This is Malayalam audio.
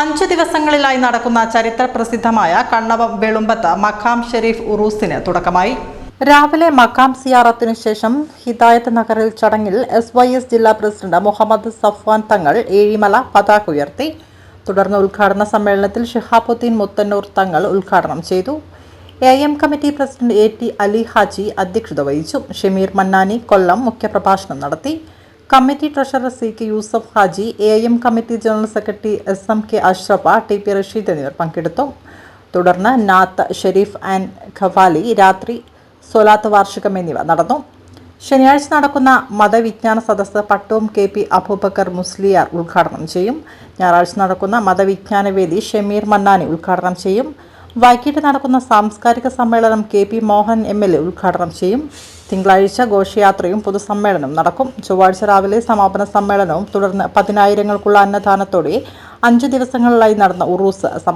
അഞ്ചു ദിവസങ്ങളിലായി നടക്കുന്ന ചരിത്ര പ്രസിദ്ധമായ കണ്ണവം വെളുമ്പത്ത് മഖാം ഷെരീഫ് ഉറൂസിന് തുടക്കമായി. രാവിലെ മക്കാം സിയാറത്തിനു ശേഷം ഹിദായത്ത് നഗറിൽ ചടങ്ങിൽ എസ് വൈ എസ് ജില്ലാ പ്രസിഡന്റ് മുഹമ്മദ് സഫ്വാൻ തങ്ങൾ ഏഴിമല പതാക ഉയർത്തി. തുടർന്ന് ഉദ്ഘാടന സമ്മേളനത്തിൽ ഷിഹാബുദ്ദീൻ മുത്തന്നൂർ തങ്ങൾ ഉദ്ഘാടനം ചെയ്തു. A M committee president A T Ali Haji അധ്യക്ഷത വഹിച്ചു. ഷമീർ മന്നാനി കൊല്ലം മുഖ്യപ്രഭാഷണം നടത്തി. Committee treasurer C K Yusuf Haji A M committee general secretary S M K Ashraf T P Rasheed എന്നിവർ പങ്കെടുത്തു. തുടർന്ന് നാത്ത് ഷെരീഫ് ആൻഡ് ഖവാലി രാത്രി സൊലാത്ത് വാർഷികം എന്നിവ നടന്നു. ശനിയാഴ്ച നടക്കുന്ന മതവിജ്ഞാന സദസ്സ് പട്ടവും കെ പി അബൂബക്കർ മുസ്ലിയാർ ഉദ്ഘാടനം ചെയ്യും. ഞായറാഴ്ച നടക്കുന്ന മതവിജ്ഞാന വേദി ഷമീർ മന്നാനി ഉദ്ഘാടനം ചെയ്യും. വൈകിട്ട് നടക്കുന്ന സാംസ്കാരിക സമ്മേളനം K P Mohan M L A ഉദ്ഘാടനം ചെയ്യും. തിങ്കളാഴ്ച ഘോഷയാത്രയും പൊതുസമ്മേളനവും നടക്കും. ചൊവ്വാഴ്ച രാവിലെ സമാപന സമ്മേളനവും തുടർന്ന് പതിനായിരങ്ങൾക്കുള്ള അന്നദാനത്തോടെ അഞ്ചു ദിവസങ്ങളിലായി നടന്ന ഉറൂസ് സമാപിക്കും